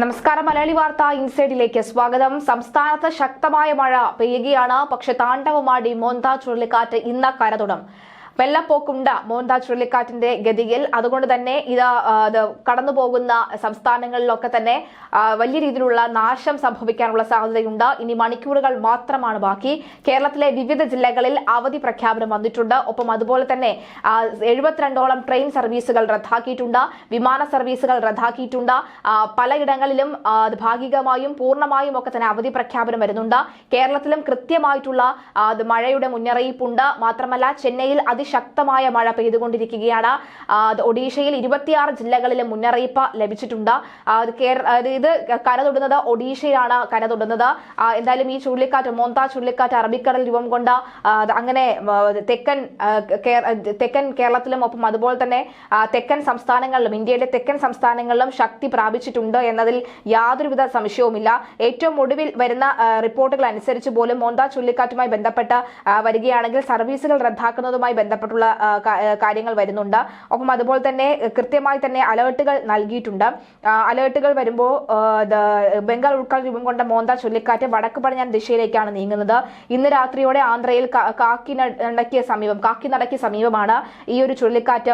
നമസ്കാരം. മലയാളി വാർത്ത ഇൻസൈഡിലേക്ക് സ്വാഗതം. സംസ്ഥാനത്ത് ശക്തമായ മഴ പെയ്യുകയാണ്. പക്ഷെ താണ്ഡവമാടി മോന്ത ചുഴലിക്കാറ്റ് ഇന്ന് കരതൊടും. വെള്ളപ്പൊക്കുണ്ട്. മോന്ത ചുഴലിക്കാറ്റിന്റെ ഗതിയിൽ. അതുകൊണ്ട് തന്നെ ഇത് കടന്നു പോകുന്ന സംസ്ഥാനങ്ങളിലൊക്കെ തന്നെ വലിയ രീതിയിലുള്ള നാശം സംഭവിക്കാനുള്ള സാധ്യതയുണ്ട്. ഇനി മണിക്കൂറുകൾ മാത്രമാണ് ബാക്കി. കേരളത്തിലെ വിവിധ ജില്ലകളിൽ അവധി പ്രഖ്യാപനം വന്നിട്ടുണ്ട്. ഒപ്പം അതുപോലെ തന്നെ എഴുപത്തിരണ്ടോളം ട്രെയിൻ സർവീസുകൾ റദ്ദാക്കിയിട്ടുണ്ട്. വിമാന സർവീസുകൾ റദ്ദാക്കിയിട്ടുണ്ട്. പലയിടങ്ങളിലും ഭാഗികമായും പൂർണമായും ഒക്കെ തന്നെ അവധി പ്രഖ്യാപനം വരുന്നുണ്ട്. കേരളത്തിലും കൃത്യമായിട്ടുള്ള മഴയുടെ മുന്നറിയിപ്പുണ്ട്. മാത്രമല്ല ചെന്നൈയിൽ അതിശക്തമായ മഴ പെയ്തുകൊണ്ടിരിക്കുകയാണ്. ഒഡീഷയിൽ ഇരുപത്തിയാറ് ജില്ലകളിലും മുന്നറിയിപ്പ് ലഭിച്ചിട്ടുണ്ട്. ഇത് കരതൊടുന്നത് ഒഡീഷയിലാണ് കരതൊടുന്നത് തൊടുന്നത്. എന്തായാലും ഈ ചുഴലിക്കാറ്റ് മോന്ത ചുഴലിക്കാറ്റ് അറബിക്കടൽ രൂപം കൊണ്ട് അങ്ങനെ തെക്കൻ തെക്കൻ കേരളത്തിലും ഒപ്പം അതുപോലെ തന്നെ തെക്കൻ സംസ്ഥാനങ്ങളിലും ഇന്ത്യയിലെ തെക്കൻ സംസ്ഥാനങ്ങളിലും ശക്തി പ്രാപിച്ചിട്ടുണ്ട് എന്നതിൽ യാതൊരുവിധ സംശയവുമില്ല. ഏറ്റവും ഒടുവിൽ വരുന്ന റിപ്പോർട്ടുകൾ അനുസരിച്ച് പോലും മോന്ത ചുഴലിക്കാറ്റുമായി ബന്ധപ്പെട്ട് വരികയാണെങ്കിൽ സർവീസുകൾ റദ്ദാക്കുന്നതുമായി ബന്ധപ്പെട്ടുള്ള കാര്യങ്ങൾ വരുന്നുണ്ട്. ഒപ്പം അതുപോലെ തന്നെ കൃത്യമായി തന്നെ അലേർട്ടുകൾ നൽകിയിട്ടുണ്ട്. അലേർട്ടുകൾ വരുമ്പോൾ ബംഗാൾ ഉൾക്കടൽ രൂപം കൊണ്ട മോന്ത ചുഴലിക്കാറ്റ് വടക്ക് പടിഞ്ഞാൻ ദിശയിലേക്കാണ് നീങ്ങുന്നത്. ഇന്ന് രാത്രിയോടെ ആന്ധ്രയിൽ കാക്കിനടക്കിയ സമീപം സമീപം നടക്കിയ സമീപമാണ് ഈ ഒരു ചുഴലിക്കാറ്റ്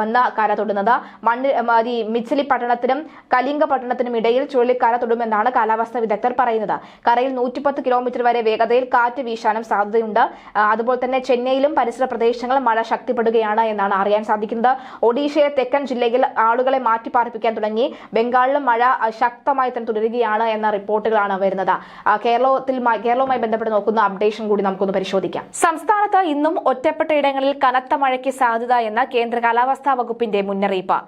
വന്ന കര തൊടുന്നത്. മണ്ണ് ഈ മിച്ചിലി പട്ടണത്തിനും കലിംഗ പട്ടണത്തിനും ഇടയിൽ ചുഴലിക്കാല തൊടുമെന്നാണ് കാലാവസ്ഥാ വിദഗ്ധർ പറയുന്നത്. കരയിൽ നൂറ്റിപ്പത്ത് കിലോമീറ്റർ വരെ വേഗതയിൽ കാറ്റ് വീശാനും സാധ്യതയുണ്ട്. അതുപോലെ തന്നെ ചെന്നൈയിലും പരിസര പ്രദേശങ്ങളും മഴ ശക്തിപ്പെടുകയാണ് എന്നാണ് അറിയാൻ സാധിക്കുന്നത്. ഒഡീഷയെ തെക്കൻ ജില്ലയിൽ ആളുകളെ മാറ്റിപ്പാർപ്പിക്കാൻ തുടങ്ങി. ബംഗാളിലും മഴ ശക്തമായി തന്നെ തുടരുകയാണ് എന്ന റിപ്പോർട്ടുകളാണ് വരുന്നത്. കേരളത്തിൽ കേരളവുമായി ബന്ധപ്പെട്ട് നോക്കുന്ന അപ്ഡേഷൻ കൂടി നമുക്കൊന്ന് പരിശോധിക്കാം. സംസ്ഥാനത്ത് ഇന്നും ഒറ്റപ്പെട്ട ഇടങ്ങളിൽ കനത്ത മഴയ്ക്ക് സാധ്യത എന്ന കേന്ദ്ര കാലാവസ്ഥാ വകുപ്പിന്റെ മുന്നറിയിപ്പ്.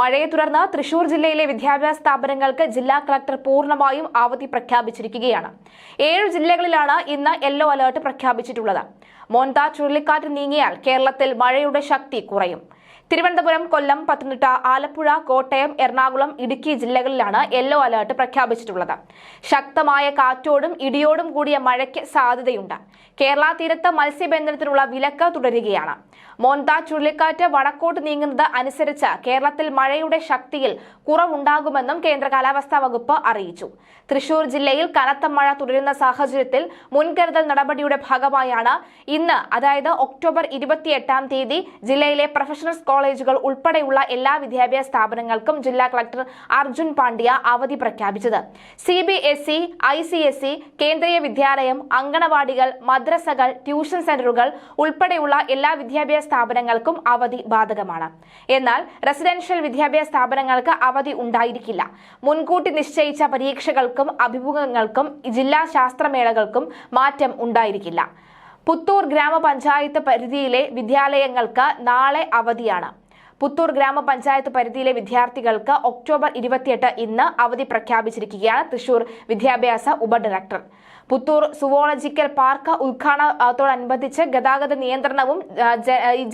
മഴയെ തുടർന്ന് തൃശൂർ ജില്ലയിലെ വിദ്യാഭ്യാസ സ്ഥാപനങ്ങൾക്ക് ജില്ലാ കളക്ടർ പൂർണമായും അവധി പ്രഖ്യാപിച്ചിരിക്കുകയാണ്. ഏഴ് ജില്ലകളിലാണ് ഇന്ന് യെല്ലോ അലർട്ട് പ്രഖ്യാപിച്ചിട്ടുള്ളത്. മോന്ത ചുഴലിക്കാറ്റ് നീങ്ങിയാൽ കേരളത്തിൽ മഴയുടെ ശക്തി കുറയും തിരുവനന്തപുരം കൊല്ലം പത്തനംതിട്ട ആലപ്പുഴ കോട്ടയം എറണാകുളം ഇടുക്കി ജില്ലകളിലാണ് യെല്ലോ അലർട്ട് പ്രഖ്യാപിച്ചിട്ടുള്ളത്. ശക്തമായ കാറ്റോടും ഇടിയോടും കൂടിയ മഴയ്ക്ക് സാധ്യതയുണ്ട്. കേരള തീരത്ത് മത്സ്യബന്ധനത്തിനുള്ള വിലക്ക് തുടരുകയാണ്. മോന്ത ചുഴലിക്കാറ്റ് വടക്കോട്ട് നീങ്ങുന്നത് അനുസരിച്ച് കേരളത്തിൽ മഴയുടെ ശക്തിയിൽ കുറവുണ്ടാകുമെന്നും കേന്ദ്ര കാലാവസ്ഥാ വകുപ്പ് അറിയിച്ചു. തൃശൂർ ജില്ലയിൽ കനത്ത മഴ തുടരുന്ന സാഹചര്യത്തിൽ മുൻകരുതൽ നടപടിയുടെ ഭാഗമായാണ് ഇന്ന് അതായത് ഒക്ടോബർ ഇരുപത്തിയെട്ടാം തീയതി ജില്ലയിലെ പ്രൊഫഷണൽസ് കോളേജുകൾ ഉൾപ്പെടെയുള്ള എല്ലാ വിദ്യാഭ്യാസ സ്ഥാപനങ്ങൾക്കും ജില്ലാ കളക്ടർ അർജുൻ പാണ്ഡ്യ അവധി പ്രഖ്യാപിച്ചത്. C B S E I C S E Kendriya Vidyalaya അങ്കണവാടികൾ മദ്രസകൾ tuition സെന്ററുകൾ ഉൾപ്പെടെയുള്ള എല്ലാ വിദ്യാഭ്യാസ സ്ഥാപനങ്ങൾക്കും അവധി ബാധകമാണ്. എന്നാൽ റെസിഡൻഷ്യൽ വിദ്യാഭ്യാസ സ്ഥാപനങ്ങൾക്ക് അവധി ഉണ്ടായിരിക്കില്ല. മുൻകൂട്ടി നിശ്ചയിച്ച പരീക്ഷകൾക്കും അഭിമുഖങ്ങൾക്കും ജില്ലാ ശാസ്ത്രമേളകൾക്കും മാറ്റം ഉണ്ടായിരിക്കില്ല. പുത്തൂർ ഗ്രാമപഞ്ചായത്ത് പരിധിയിലെ വിദ്യാലയങ്ങൾക്ക് നാളെ അവധിയാണ്. പുത്തൂർ ഗ്രാമപഞ്ചായത്ത് പരിധിയിലെ വിദ്യാർത്ഥികൾക്ക് ഒക്ടോബർ ഇരുപത്തിയെട്ട് ഇന്ന് അവധി പ്രഖ്യാപിച്ചിരിക്കുകയാണ് തൃശൂർ വിദ്യാഭ്യാസ ഉപഡയറക്ടർ. പുത്തൂർ സുവോളജിക്കൽ പാർക്ക് ഉദ്ഘാടനത്തോടനുബന്ധിച്ച് ഗതാഗത നിയന്ത്രണവും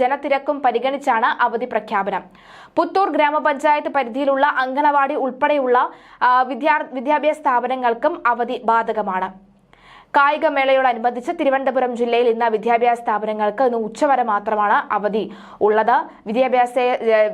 ജനത്തിരക്കും പരിഗണിച്ചാണ് അവധി പ്രഖ്യാപനം. പുത്തൂർ ഗ്രാമപഞ്ചായത്ത് പരിധിയിലുള്ള അംഗനവാടി ഉൾപ്പെടെയുള്ള വിദ്യാഭ്യാസ സ്ഥാപനങ്ങൾക്കും അവധി ബാധകമാണ്. കായികമേളയോടനുബന്ധിച്ച് തിരുവനന്തപുരം ജില്ലയിൽ ഇന്ന് വിദ്യാഭ്യാസ സ്ഥാപനങ്ങൾക്ക് ഇന്ന് ഉച്ചവരെ മാത്രമാണ് അവധി ഉള്ളത്. വിദ്യാഭ്യാസ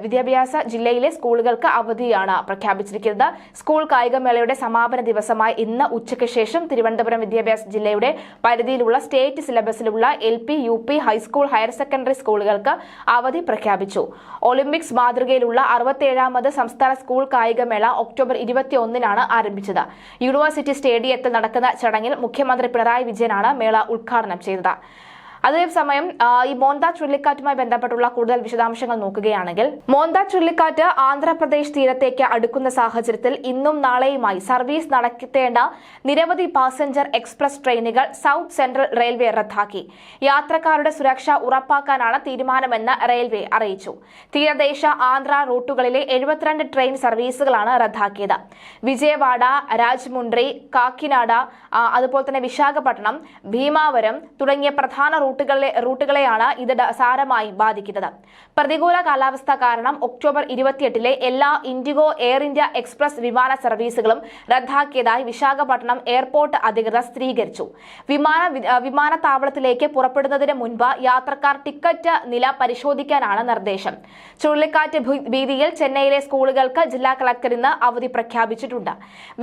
വിദ്യാഭ്യാസ ജില്ലയിലെ സ്കൂളുകൾക്ക് അവധിയാണ് പ്രഖ്യാപിച്ചിരിക്കുന്നത്. സ്കൂൾ കായികമേളയുടെ സമാപന ദിവസമായ ഇന്ന് ഉച്ചയ്ക്ക് ശേഷം തിരുവനന്തപുരം വിദ്യാഭ്യാസ ജില്ലയുടെ പരിധിയിലുള്ള state സിലബസിലുള്ള L P U P high school higher secondary സ്കൂളുകൾക്ക് അവധി പ്രഖ്യാപിച്ചു. ഒളിമ്പിക്സ് മാതൃകയിലുള്ള അറുപത്തിയേഴാമത് സംസ്ഥാന സ്കൂൾ കായികമേള ഒക്ടോബർ ഇരുപത്തിയൊന്നിനാണ് ആരംഭിച്ചത്. യൂണിവേഴ്സിറ്റി സ്റ്റേഡിയത്തിൽ നടക്കുന്ന ചടങ്ങിൽ മുഖ്യമന്ത്രി പിണറായി വിജയനാണ് മേള ഉദ്ഘാടനം ചെയ്തത്. അതേസമയം ഈ മോന്ത ചുഴലിക്കാറ്റുമായി ബന്ധപ്പെട്ടുള്ള കൂടുതൽ വിശദാംശങ്ങൾ നോക്കുകയാണെങ്കിൽ മോന്ത ചുഴലിക്കാറ്റ് ആന്ധ്രാപ്രദേശ് തീരത്തേക്ക് അടുക്കുന്ന സാഹചര്യത്തിൽ ഇന്നും നാളെയുമായി സർവീസ് നടത്തേണ്ട നിരവധി പാസഞ്ചർ എക്സ്പ്രസ് ട്രെയിനുകൾ സൗത്ത് സെൻട്രൽ റെയിൽവേ റദ്ദാക്കി. യാത്രക്കാരുടെ സുരക്ഷ ഉറപ്പാക്കാനാണ് തീരുമാനമെന്ന് റെയിൽവേ അറിയിച്ചു. തീരദേശ ആന്ധ്ര റൂട്ടുകളിലെ എഴുപത്തിരണ്ട് ട്രെയിൻ സർവീസുകളാണ് റദ്ദാക്കിയത്. വിജയവാഡ രാജ്മുണ്ട്രി കാക്കിനാട അതുപോലെ തന്നെ വിശാഖപട്ടണം ഭീമാവരം തുടങ്ങിയ പ്രധാന റൂട്ടുകളെ റൂട്ടുകളെയാണ് ഇത് സാരമായി ബാധിക്കുന്നത്. പ്രതികൂല കാലാവസ്ഥ കാരണം ഒക്ടോബർ ഇരുപത്തിയെട്ടിലെ എല്ലാ ഇൻഡിഗോ എയർ ഇന്ത്യ എക്സ്പ്രസ് വിമാന സർവീസുകളും റദ്ദാക്കിയതായി വിശാഖപട്ടണം എയർപോർട്ട് അധികൃതർ സ്ഥിരീകരിച്ചു. വിമാന വിമാനത്താവളത്തിലേക്ക് പുറപ്പെടുന്നതിന് മുൻപ് യാത്രക്കാർ ടിക്കറ്റ് നില പരിശോധിക്കാനാണ് നിർദ്ദേശം. ചുഴലിക്കാറ്റ് ഭീതിയിൽ ചെന്നൈയിലെ സ്കൂളുകൾക്ക് ജില്ലാ കളക്ടർ ഇന്ന് അവധി പ്രഖ്യാപിച്ചിട്ടുണ്ട്.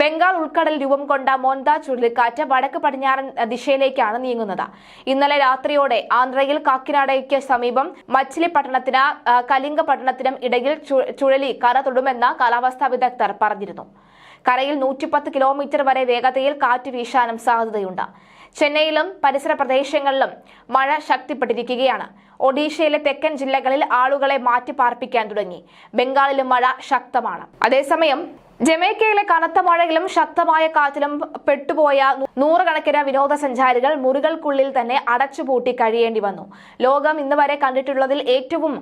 ബംഗാൾ ഉൾക്കടൽ രൂപം കൊണ്ട മോന്ത ചുഴലിക്കാറ്റ് വടക്ക് പടിഞ്ഞാറൻ ദിശയിലേക്കാണ് നീങ്ങുന്നത്. ഇന്നലെ രാത്രിയോടെ ആന്ധ്രയിൽ കാക്കിനാടയ്ക്ക് സമീപം മച്ചിലിപട്ടണത്തിന് കലിംഗ കലിംഗപട്ടണത്തിനും ഇടയിൽ ചുഴലി കര തൊടുമെന്ന് കാലാവസ്ഥാ വിദഗ്ധർ പറഞ്ഞിരുന്നു. കരയിൽ നൂറ്റിപ്പത്ത് കിലോമീറ്റർ വരെ വേഗതയിൽ കാറ്റ് വീശാനും സാധ്യതയുണ്ട്. ചെന്നൈയിലും പരിസര പ്രദേശങ്ങളിലും മഴ ശക്തിപ്പെട്ടിരിക്കുകയാണ്. ഒഡീഷയിലെ തെക്കൻ ജില്ലകളിൽ ആളുകളെ മാറ്റി പാർപ്പിക്കാൻ തുടങ്ങി. ബംഗാളിലും മഴ ശക്തമാണ്. അതേസമയം ജമൈക്കയിലെ കനത്ത മഴയിലും ശക്തമായ കാറ്റിലും പെട്ടുപോയ നൂറുകണക്കിന് വിനോദസഞ്ചാരികൾ മുറികൾക്കുള്ളിൽ തന്നെ അടച്ചുപൂട്ടി കഴിയേണ്ടി വന്നു. ലോകം ഇന്ന് വരെ കണ്ടിട്ടുള്ളതിൽ ഏറ്റവും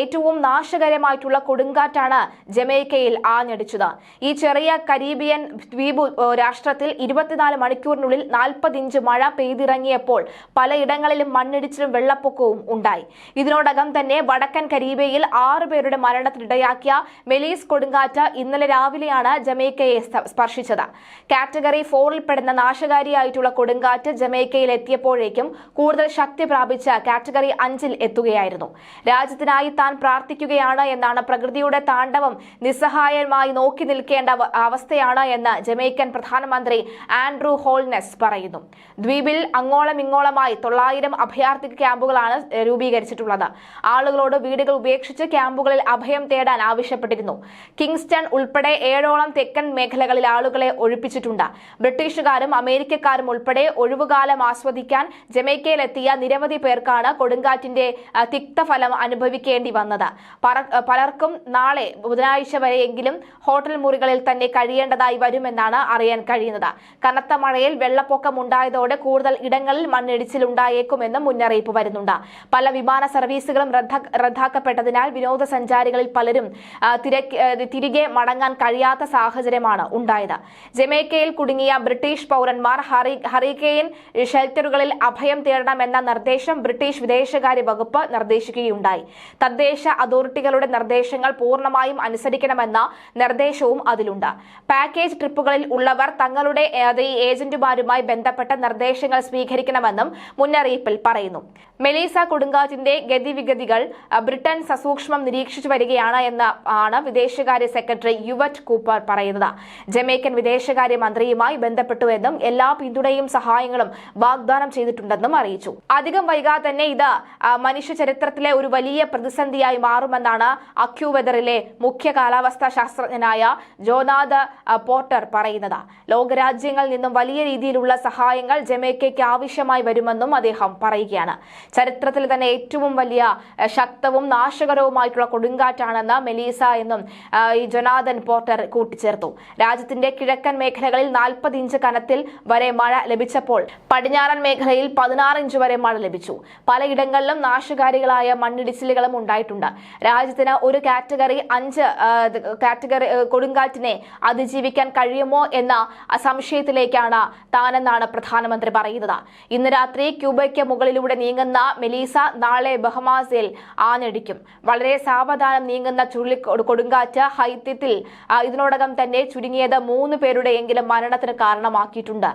ഏറ്റവും നാശകരമായിട്ടുള്ള കൊടുങ്കാറ്റാണ് ജമൈക്കയിൽ ആഞ്ഞടിച്ചത്. ഈ ചെറിയ കരീബിയൻ ദ്വീപ് രാഷ്ട്രത്തിൽ ഇരുപത്തിനാല് മണിക്കൂറിനുള്ളിൽ നാൽപ്പത് ഇഞ്ച് മഴ പെയ്തിറങ്ങിയപ്പോൾ പലയിടങ്ങളിലും മണ്ണിടിച്ചിലും വെള്ളപ്പൊക്കവും ഉണ്ടായി. ഇതിനോടകം തന്നെ വടക്കൻ കരീബിയയിൽ ആറ് പേരുടെ മരണത്തിനിടയാക്കിയ മെലീസ് കൊടുങ്കാറ്റ് ഇന്നലെ രാവിലെയാണ് ജമൈക്കയെ സ്പ- സ്പർശിച്ചത്. കാറ്റഗറി ഫോറിൽപ്പെടുന്ന നാശകാരിയായിട്ടുള്ള കൊടുങ്കാറ്റ് ജമൈക്കയിൽ എത്തിയപ്പോഴേക്കും കൂടുതൽ ശക്തി പ്രാപിച്ച് കാറ്റഗറി അഞ്ചിൽ എത്തുകയായിരുന്നു. രാജ്യത്തിനായി താൻ പ്രാർത്ഥിക്കുകയാണ് എന്നാണ് പ്രകൃതിയുടെ താണ്ഡവം നിസ്സഹായമായി നോക്കി നിൽക്കേണ്ട അവസ്ഥയാണ് എന്ന് ജമൈക്കൻ പ്രധാനമന്ത്രി ആൻഡ്രൂ ഹോൾനെസ് പറയുന്നു. ദ്വീപിൽ അങ്ങോളം ഇങ്ങോളമായി തൊള്ളായിരം അഭയാർത്ഥി ക്യാമ്പുകളാണ് രൂപീകരിച്ചിട്ടുള്ളത്. ആളുകളോട് വീടുകൾ ഉപേക്ഷിച്ച് ക്യാമ്പുകളിൽ അഭയം തേടാൻ ആവശ്യപ്പെട്ടിരുന്നു. കിങ്സ്റ്റൺ ഉൾപ്പെടെ ഏഴോളം തെക്കൻ മേഖലകളിൽ ആളുകളെ ഒഴിപ്പിച്ചിട്ടുണ്ട്. ബ്രിട്ടീഷുകാരും അമേരിക്കക്കാരും ഉൾപ്പെടെ ഒഴിവുകാലം ആസ്വദിക്കാൻ ജമൈക്കയിലെത്തിയ നിരവധി പേർക്കാണ് കൊടുങ്കാറ്റിന്റെ തിക്തഫലം അനുഭവിക്കേണ്ടി വന്നത്. പലർക്കും നാളെ ബുധനാഴ്ച വരെയെങ്കിലും ഹോട്ടൽ മുറികളിൽ തന്നെ കഴിയേണ്ടതായി വരുമെന്നാണ് അറിയാൻ കഴിയുന്നത്. കനത്ത മഴയിൽ വെള്ളപ്പൊക്കം ഉണ്ടായതോടെ കൂടുതൽ ഇടങ്ങളിൽ മണ്ണിടിച്ചിൽ ഉണ്ടായേക്കുമെന്നും മുന്നറിയിപ്പ് വരുന്നുണ്ട്. പല വിമാന സർവീസുകളും റദ്ദ- റദ്ദാക്കപ്പെട്ടതിനാൽ വിനോദസഞ്ചാരികളിൽ പലരും തിരികെ മടങ്ങാൻ കഴിയാത്ത സാഹചര്യമാണ് ഉണ്ടായത്. ജമൈക്കയിൽ കുടുങ്ങിയ ബ്രിട്ടീഷ് പൗരന്മാർ ഹറി ഹറിക്കെയിൻ ഷെൽട്ടറുകളിൽ അഭയം തേടണമെന്ന നിർദ്ദേശം ബ്രിട്ടീഷ് വിദേശകാര്യ വകുപ്പ് നിർദ്ദേശിക്കുകയുണ്ടായി. തദ്ദേശ അതോറിറ്റികളുടെ നിർദ്ദേശങ്ങൾ പൂർണമായും അനുസരിക്കണമെന്ന നിർദ്ദേശവും അതിലുണ്ട്. പാക്കേജ് ട്രിപ്പുകളിൽ ഉള്ളവർ തങ്ങളുടെ ഏജന്റുമാരുമായി ബന്ധപ്പെട്ട നിർദ്ദേശങ്ങൾ സ്വീകരിക്കണമെന്നും മുന്നറിയിപ്പിൽ പറയുന്നു. മെലീസ കൊടുങ്കാറ്റിന്റെ ഗതിവിഗതികൾ ബ്രിട്ടൻ സസൂക്ഷ്മം നിരീക്ഷിച്ചു വരികയാണ് എന്ന് ആണ് വിദേശകാര്യ സെക്രട്ടറി യുവറ്റ് കൂപ്പർ പറയുന്നത്. ജമൈക്കൻ വിദേശകാര്യ മന്ത്രിയുമായി ബന്ധപ്പെട്ടുവെന്നും എല്ലാ പിന്തുണയും സഹായങ്ങളും വാഗ്ദാനം ചെയ്തിട്ടുണ്ടെന്നും അറിയിച്ചു. അധികം വൈകാതെ തന്നെ ഇത് മനുഷ്യ ചരിത്രത്തിലെ ഒരു വലിയ പ്രതിസന്ധിയായി മാറുമെന്നാണ് അക്യൂവെദറിലെ മുഖ്യ കാലാവസ്ഥാ ശാസ്ത്രജ്ഞനായ ജോനാഥ് പോർട്ടർ പറയുന്നത്. ലോകരാജ്യങ്ങളിൽ നിന്നും വലിയ രീതിയിലുള്ള സഹായങ്ങൾ ജമൈക്കയ്ക്ക് ആവശ്യമായി വരുമെന്നും അദ്ദേഹം പറയുകയാണ്. ചരിത്രത്തിൽ തന്നെ ഏറ്റവും വലിയ ശക്തവും നാശകരവുമായിട്ടുള്ള കൊടുങ്കാറ്റാണെന്ന് മെലീസ എന്നും ഈ ജൊനാഥൻ പോർട്ടർ കൂട്ടിച്ചേർത്തു. രാജ്യത്തിന്റെ കിഴക്കൻ മേഖലകളിൽ നാൽപ്പത് ഇഞ്ച് കനത്തിൽ വരെ മഴ ലഭിച്ചപ്പോൾ പടിഞ്ഞാറൻ മേഖലയിൽ പതിനാറ് ഇഞ്ച് വരെ മഴ ലഭിച്ചു. പലയിടങ്ങളിലും നാശകാരികളായ മണ്ണിടിച്ചിലുകളും ഉണ്ടായിട്ടുണ്ട്. രാജ്യത്തിന് ഒരു കാറ്റഗറി അഞ്ച് കാറ്റഗറി കൊടുങ്കാറ്റിനെ അതിജീവിക്കാൻ കഴിയുമോ എന്ന സംശയത്തിലേക്കാണ് താനെന്നാണ് പ്രധാനമന്ത്രി പറയുന്നത്. ഇന്ന് രാത്രി ക്യൂബയ്ക്ക് മുകളിലൂടെ നീങ്ങുന്ന മെലീസ നാളെ ബഹമാസയിൽ ആഞ്ഞടിക്കും. വളരെ സാവധാനം നീങ്ങുന്ന ചുഴലി കൊടുങ്കാറ്റ് ഹൈത്യത്തിൽ ഇതിനോടകം തന്നെ ചുരുങ്ങിയത് മൂന്ന് പേരുടെയെങ്കിലും മരണത്തിന് കാരണമാക്കിയിട്ടുണ്ട്.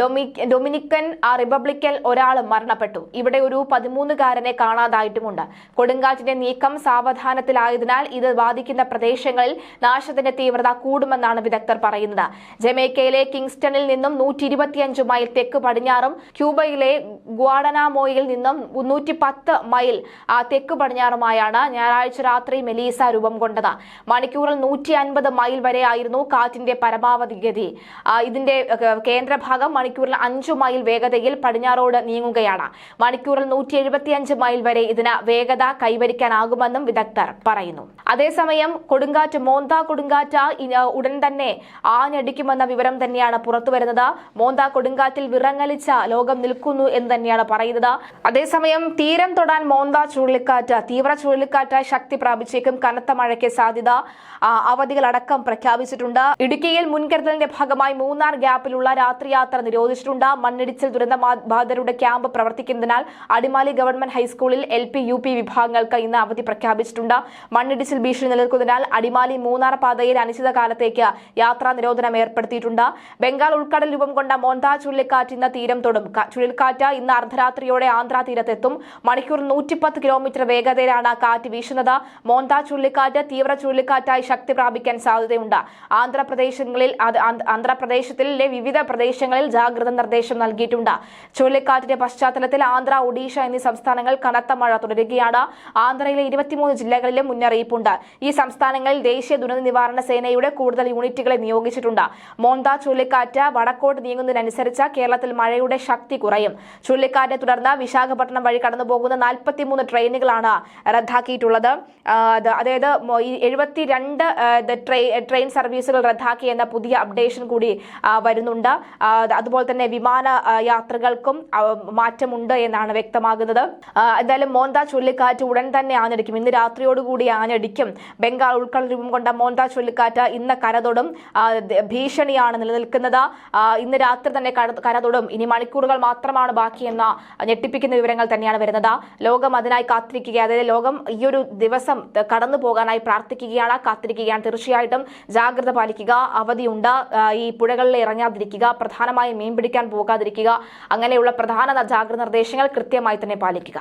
ഡൊമി ഡൊമിനിക്കൻ റിപ്പബ്ലിക്കൽ ഒരാളും മരണപ്പെട്ടു. ഇവിടെ ഒരു പതിമൂന്നുകാരനെ കാണാതായിട്ടുമുണ്ട്. കൊടുങ്കാറ്റിന്റെ നീക്കം സാവധാനത്തിലായതിനാൽ ഇത് ബാധിക്കുന്ന പ്രദേശങ്ങളിൽ നാശത്തിന്റെ തീവ്രത കൂടുമെന്നാണ് വിദഗ്ധർ പറയുന്നത്. ജമൈക്കയിലെ കിങ്സ്റ്റണിൽ നിന്നും നൂറ്റി ഇരുപത്തിയഞ്ച് മൈൽ തെക്ക് പടിഞ്ഞാറും ക്യൂബയിലെ ഗ്വാഡനാമോയിൽ നിന്നും നൂറ്റി പത്ത് മൈൽ തെക്ക് പടിഞ്ഞാറുമായാണ് ഞായറാഴ്ച രാത്രി മെലീസ രൂപം കൊണ്ടത്. മണിക്കൂറിൽ നൂറ്റി അൻപത് മൈൽ വരെ ആയിരുന്നു കാറ്റിന്റെ പരമാവധി ഗതി. ഇതിന്റെ കേന്ദ്രഭാഗം മണിക്കൂറിൽ അഞ്ചു മൈൽ വേഗതയിൽ പടിഞ്ഞാറോട് നീങ്ങുകയാണ്. മണിക്കൂറിൽ നൂറ്റി എഴുപത്തിയഞ്ച് മൈൽ വരെ ഇതിന് വേഗത കൈവരിക്കാനാകുമെന്നും വിദഗ്ധർ പറയുന്നു. അതേസമയം കൊടുങ്കാറ്റ് മോന്ത കൊടുങ്കാറ്റ് ഉടൻ തന്നെ ആഞ്ഞടിക്കുമെന്ന വിവരം തന്നെയാണ് പുറത്തുവരുന്നത് മോന്ത കൊടുങ്കാറ്റിൽ വിറങ്ങലിച്ച ലോകം നിൽക്കുന്നു എന്ന് തന്നെയാണ് പറയുന്നത്. അതേസമയം തീരം തൊടാൻ മോന്ത ചുഴലിക്കാറ്റ് തീവ്ര ചുഴലിക്കാറ്റായി ശക്തി പ്രാപിച്ചേക്കും കനത്ത മഴയ്ക്ക് സാധ്യത. അവധികളടക്കം അടക്കം പ്രഖ്യാപിച്ചിട്ടുണ്ട്. ഇടുക്കിയിൽ മുൻകരുതലിന്റെ ഭാഗമായി മൂന്നാർ ഗ്യാപ്പിലുള്ള രാത്രിയാത്ര നിരോധിച്ചിട്ടുണ്ട്. മണ്ണിടിച്ചിൽ ദുരന്ത ബാധിതരുടെ ക്യാമ്പ് പ്രവർത്തിക്കുന്നതിനാൽ അടിമാലി ഗവൺമെന്റ് ഹൈസ്കൂളിൽ എൽ പി യു പി വിഭാഗങ്ങൾക്ക് ഇന്ന് അവധി പ്രഖ്യാപിച്ചിട്ടുണ്ട്. മണ്ണിടിച്ചിൽ ഭീഷണി നിലനിൽക്കുന്നതിനാൽ അടിമാലി മൂന്നാർ പാതയിൽ അനിശ്ചിതകാലത്തേക്ക് യാത്രാ നിരോധനം ഏർപ്പെടുത്തിയിട്ടുണ്ട്. ബംഗാൾ ഉൾക്കടൽ രൂപം കൊണ്ട മോന്താ ചുഴലിക്കാറ്റ് ഇന്ന് തീരം തൊടും. ചുഴലിക്കാറ്റ് ഇന്ന് അർദ്ധരാത്രിയോടെ ആന്ധ്ര തീരത്തെത്തും. മണിക്കൂർ നൂറ്റിപ്പത്ത് കിലോമീറ്റർ വേഗതയിലാണ് കാറ്റ് വീശുന്നത്. മോന്താ ചുഴലിക്കാറ്റ് തീവ്ര ചുഴലിക്കാറ്റായി ശക്തി പ്രാപിക്കാൻ സാധ്യതയുണ്ട്. ആന്ധ്രാപ്രദേശങ്ങളിൽ ആന്ധ്രാപ്രദേശത്തിലെ വിവിധ പ്രദേശങ്ങളിൽ ജാഗ്രത നിർദ്ദേശം നൽകിയിട്ടുണ്ട്. ചുഴലിക്കാറ്റിന്റെ പശ്ചാത്തലത്തിൽ ആന്ധ്ര ഒഡീഷ എന്നീ സംസ്ഥാനങ്ങൾ കനത്ത മഴ തുടരുകയാണ്. ആന്ധ്രയിലെ ഇരുപത്തിമൂന്ന് ജില്ലകളിലും മുന്നറിയിപ്പുണ്ട്. ഈ സംസ്ഥാനങ്ങളിൽ ദേശീയ ദുരന്ത നിവാരണ സേനയുടെ കൂടുതൽ യൂണിറ്റുകളെ നിയോഗിച്ചിട്ടുണ്ട്. മോന്ത ചുഴലിക്കാറ്റ് വടക്കോട്ട് നീങ്ങുന്നതിനനുസരിച്ച് കേരളത്തിൽ മഴയുടെ ശക്തി കുറയും. ചുഴലിക്കാറ്റിനെ തുടർന്ന് വിശാഖപട്ടണം വഴി കടന്നുപോകുന്ന നാൽപ്പത്തിമൂന്ന് ട്രെയിനുകളാണ് റദ്ദാക്കിയിട്ടുള്ളത്. അതായത് എഴുപത്തിരണ്ട് ട്രെയിൻ ട്രെയിൻ സർവീസുകൾ റദ്ദാക്കി എന്ന പുതിയ അപ്ഡേഷൻ കൂടി വരുന്നുണ്ട്. അതുപോലെ തന്നെ വിമാന യാത്രകൾക്കും മാറ്റമുണ്ട് എന്നാണ് വ്യക്തമാകുന്നത്. എന്തായാലും മോന്ത ചുഴലിക്കാറ്റ് ഉടൻ തന്നെ ആഞ്ഞടിക്കും. ഇന്ന് രാത്രിയോടുകൂടി ആഞ്ഞടിക്കും. ബംഗാൾ ഉൾക്കടൽ രൂപം കൊണ്ട മോന്ത ചുഴലിക്കാറ്റ് ഇന്ന് കരതൊടും. ഭീഷണിയാണ് നിലനിൽക്കുന്നത്. ഇന്ന് രാത്രി തന്നെ കര- കരതൊടും. ഇനി മണിക്കൂറുകൾ മാത്രമാണ് ബാക്കിയെന്ന ഞെട്ടിപ്പിക്കുന്ന വിവരങ്ങൾ തന്നെയാണ് വരുന്നത്. ലോകം അതിനായി കാത്തിരിക്കുക അതായത് ലോകം ഈ ഒരു ദിവസം കടന്നു പോകാനായി പ്രാർത്ഥിക്കുകയാണ് കാത്തിരിക്കുകയാണ്. തീർച്ചയായിട്ടും ജാഗ്രത പാലിക്കുക അവധിയുണ്ട് ഈ പുഴകളിൽ ഇറങ്ങാതിരിക്കുക പ്രധാനമായും മീൻ പിടിക്കാൻ പോകാതിരിക്കുക അങ്ങനെയുള്ള പ്രധാന ജാഗ്രത നിർദ്ദേശങ്ങൾ കൃത്യമായി തന്നെ പാലിക്കുക.